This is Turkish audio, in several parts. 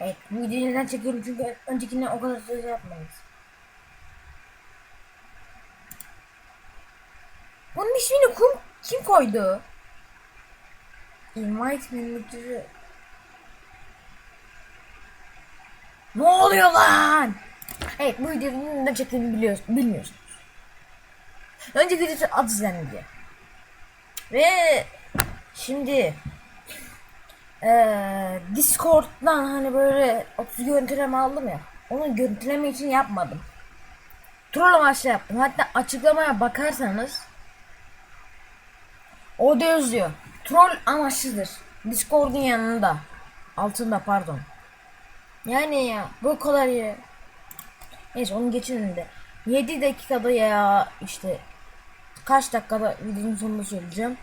Evet bu videoyu neden çekiyorum çünkü öncekinden o kadar söz yapmayız. Bunun ismini kim, kim koydu? Invite manager'ı Ne oluyor lan? Evet bu videonun neden çektiğimi biliyoruz, bilmiyorsunuz. Önce videosu ad izlendi. Ve şimdi eee Discord'dan hani böyle 30 görüntüleme aldım ya. Onu görüntüleme için yapmadım. Troll amaçlı yaptım. Hatta açıklamaya bakarsanız o da yazıyor. Troll amaçlıdır. Discord'un yanında. Altında pardon. Yani ya bu kadar ya. Neyse onu geçelim de. 7 dakikada ya işte kaç dakikada videonun sonunda söyleyeceğim.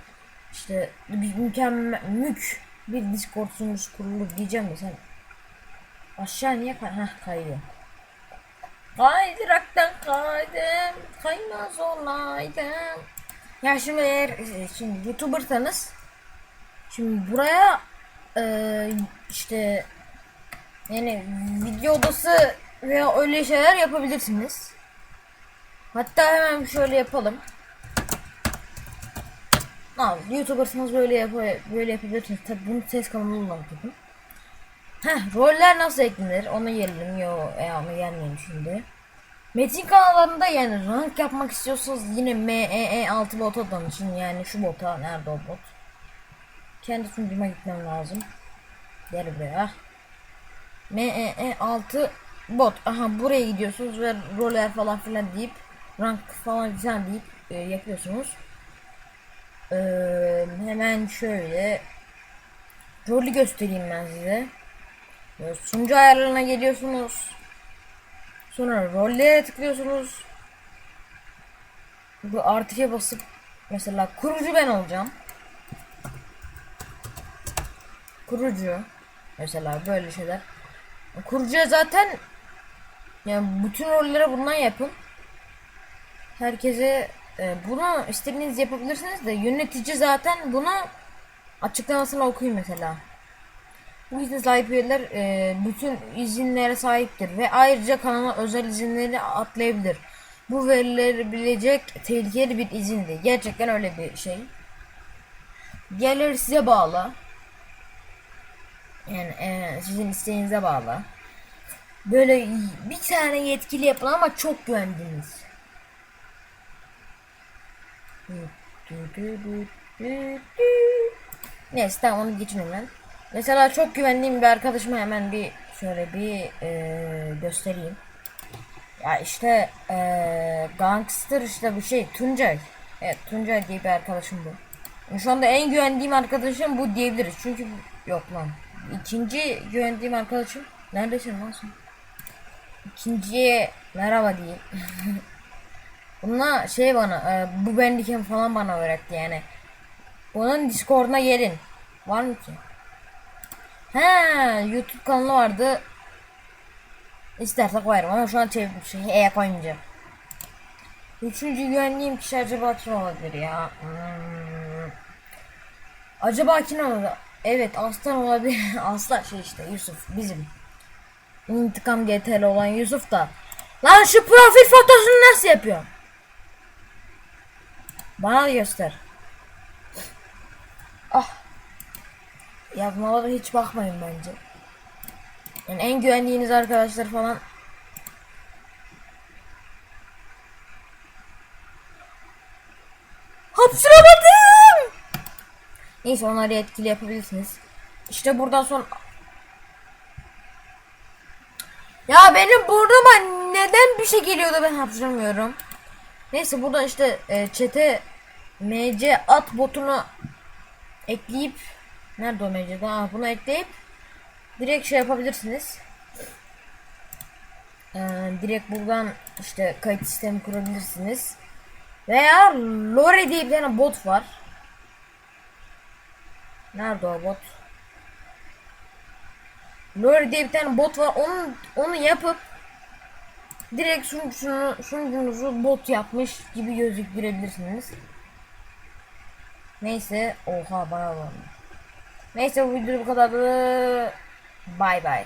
İşte mükemmel mük bir Discord sunucusu kurulur diyeceğim de sen aşağı niye kay Heh, kayıyor. Kaydıraktan kaydım kaymaz olaydım. Ya şimdi eğer e, şimdi YouTuber'sanız şimdi buraya e, işte yani video odası veya öyle şeyler yapabilirsiniz. Hatta hemen şöyle yapalım. Abi YouTuber'sanız böyle yap böyle yapabilirsiniz. Tabi bunu ses kanalıyla yapın. Heh, roller nasıl eklenir? Onu gelelim. Yo, e, onu gelmeyelim şimdi. Metin kanallarında yani rank yapmak istiyorsanız yine MEE 6 bota danışın. Yani şu bota. Nerede o bot? Kendi sunucuma gitmem lazım. Gel buraya. MEE 6 bot. Aha buraya gidiyorsunuz ve roller falan filan deyip rank falan filan deyip e, yapıyorsunuz. Ee, hemen şöyle rolü göstereyim ben size. Böyle sunucu ayarlarına geliyorsunuz. Sonra rollere tıklıyorsunuz. Bu artıya basıp mesela kurucu ben olacağım. Kurucu mesela böyle şeyler. Kurucuya zaten yani bütün rollere bundan yapın. Herkese e, bunu istediğiniz yapabilirsiniz de yönetici zaten bunu açıklamasını okuyun mesela. Bu izne sahip üyeler e, bütün izinlere sahiptir ve ayrıca kanala özel izinleri atlayabilir. Bu verilebilecek tehlikeli bir izindi. Gerçekten öyle bir şey. Diğerleri size bağlı. Yani e, sizin isteğinize bağlı. Böyle bir tane yetkili yapın ama çok güvendiğiniz. Neyse tamam onu geçin hemen. Mesela çok güvendiğim bir arkadaşıma hemen bir şöyle bir e, göstereyim. Ya işte e, gangster işte bir şey Tuncay. Evet Tuncay diye bir arkadaşım bu. Şu anda en güvendiğim arkadaşım bu diyebiliriz. Çünkü yok lan. İkinci güvendiğim arkadaşım neredesin lan sen? İkinciye merhaba diye. Bununla şey bana e, bu bendiken falan bana öğretti yani. Bunun Discord'una gelin. Var mı ki? He, YouTube kanalı vardı. İsterse koyarım ama şu an çevirdim şey. E'ye koymayacağım. Üçüncü güvenliğim kişi acaba kim olabilir ya? Hmm. Acaba kim olabilir? Evet aslan olabilir. aslan şey işte Yusuf bizim. İntikam GTL olan Yusuf da. Lan şu profil fotosunu nasıl yapıyor? Bana göster. Ah. Yazmalara hiç bakmayın bence. Yani en güvendiğiniz arkadaşlar falan Hapşıramadım. Neyse onları etkili yapabilirsiniz. İşte buradan sonra Ya benim burnuma neden bir şey geliyor da ben hapşıramıyorum. Neyse buradan işte e, çete MC at botunu ekleyip nerede o MC'de? Aa, bunu ekleyip direkt şey yapabilirsiniz. Ee, direkt buradan işte kayıt sistemi kurabilirsiniz. Veya Lore diye bir tane bot var. Nerede o bot? Lore diye bir tane bot var. Onu onu yapıp direkt sunucunu, sunucunuzu bot yapmış gibi gözüktürebilirsiniz. Neyse. Oha bayağı var. Neyse bu video bu kadardı. Bay bay.